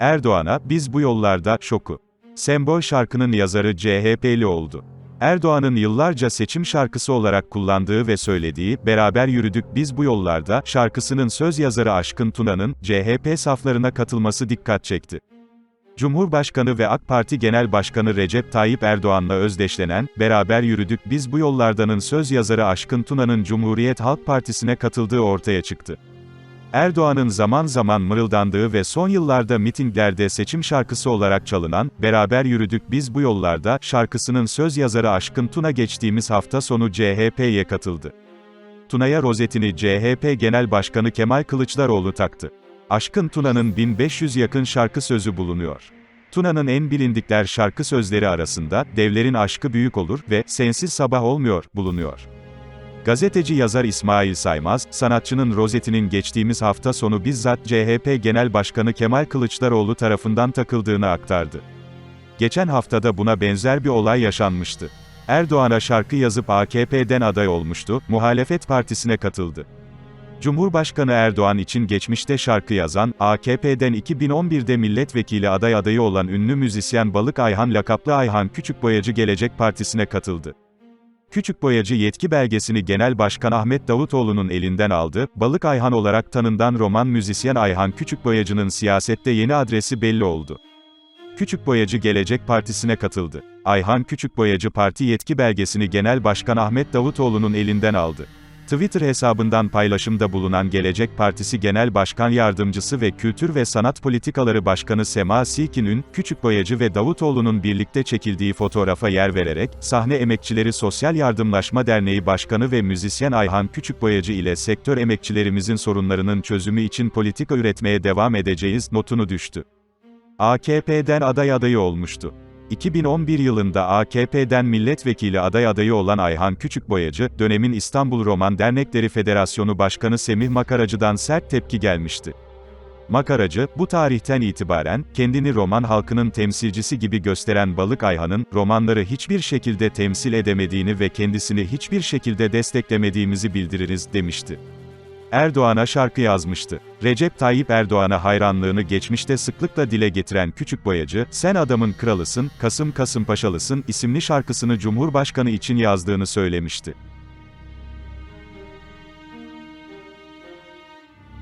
Erdoğan'a, biz bu yollarda, şoku. Sembol şarkının yazarı CHP'li oldu. Erdoğan'ın yıllarca seçim şarkısı olarak kullandığı ve söylediği, beraber yürüdük biz bu yollarda, şarkısının söz yazarı Aşkın Tuna'nın, CHP saflarına katılması dikkat çekti. Cumhurbaşkanı ve AK Parti Genel Başkanı Recep Tayyip Erdoğan'la özdeşlenen, beraber yürüdük biz bu yollardanın söz yazarı Aşkın Tuna'nın Cumhuriyet Halk Partisi'ne katıldığı ortaya çıktı. Erdoğan'ın zaman zaman mırıldandığı ve son yıllarda mitinglerde seçim şarkısı olarak çalınan, Beraber Yürüdük Biz Bu Yollarda, şarkısının söz yazarı Aşkın Tuna geçtiğimiz hafta sonu CHP'ye katıldı. Tuna'ya rozetini CHP Genel Başkanı Kemal Kılıçdaroğlu taktı. Aşkın Tuna'nın 1500 yakın şarkı sözü bulunuyor. Tuna'nın en bilindikler şarkı sözleri arasında, Devlerin Aşkı Büyük Olur ve Sensiz Sabah Olmuyor, bulunuyor. Gazeteci yazar İsmail Saymaz, sanatçının rozetinin geçtiğimiz hafta sonu bizzat CHP Genel Başkanı Kemal Kılıçdaroğlu tarafından takıldığını aktardı. Geçen haftada buna benzer bir olay yaşanmıştı. Erdoğan'a şarkı yazıp AKP'den aday olmuştu, muhalefet partisine katıldı. Cumhurbaşkanı Erdoğan için geçmişte şarkı yazan, AKP'den 2011'de milletvekili aday adayı olan ünlü müzisyen Balık Ayhan lakaplı Ayhan Küçükboyacı Gelecek Partisi'ne katıldı. Küçükboyacı yetki belgesini Genel Başkan Ahmet Davutoğlu'nun elinden aldı, Balık Ayhan olarak tanınan roman müzisyen Ayhan Küçükboyacı'nın siyasette yeni adresi belli oldu. Küçükboyacı Gelecek Partisi'ne katıldı. Ayhan Küçükboyacı Parti yetki belgesini Genel Başkan Ahmet Davutoğlu'nun elinden aldı. Twitter hesabından paylaşımda bulunan Gelecek Partisi Genel Başkan Yardımcısı ve Kültür ve Sanat Politikaları Başkanı Sema Silkin'ün, Küçükboyacı ve Davutoğlu'nun birlikte çekildiği fotoğrafa yer vererek, Sahne Emekçileri Sosyal Yardımlaşma Derneği Başkanı ve müzisyen Ayhan Küçükboyacı ile sektör emekçilerimizin sorunlarının çözümü için politika üretmeye devam edeceğiz, notunu düştü. AKP'den aday adayı olmuştu. 2011 yılında AKP'den milletvekili aday adayı olan Ayhan Küçükboyacı, dönemin İstanbul Roman Dernekleri Federasyonu Başkanı Semih Makaracı'dan sert tepki gelmişti. Makaracı, bu tarihten itibaren, kendini roman halkının temsilcisi gibi gösteren Balık Ayhan'ın, romanları hiçbir şekilde temsil edemediğini ve kendisini hiçbir şekilde desteklemediğimizi bildiririz, demişti. Erdoğan'a şarkı yazmıştı. Recep Tayyip Erdoğan'a hayranlığını geçmişte sıklıkla dile getiren Küçük Boyacı, Sen Adamın Kralısın, Kasım Kasımpaşalısın isimli şarkısını Cumhurbaşkanı için yazdığını söylemişti.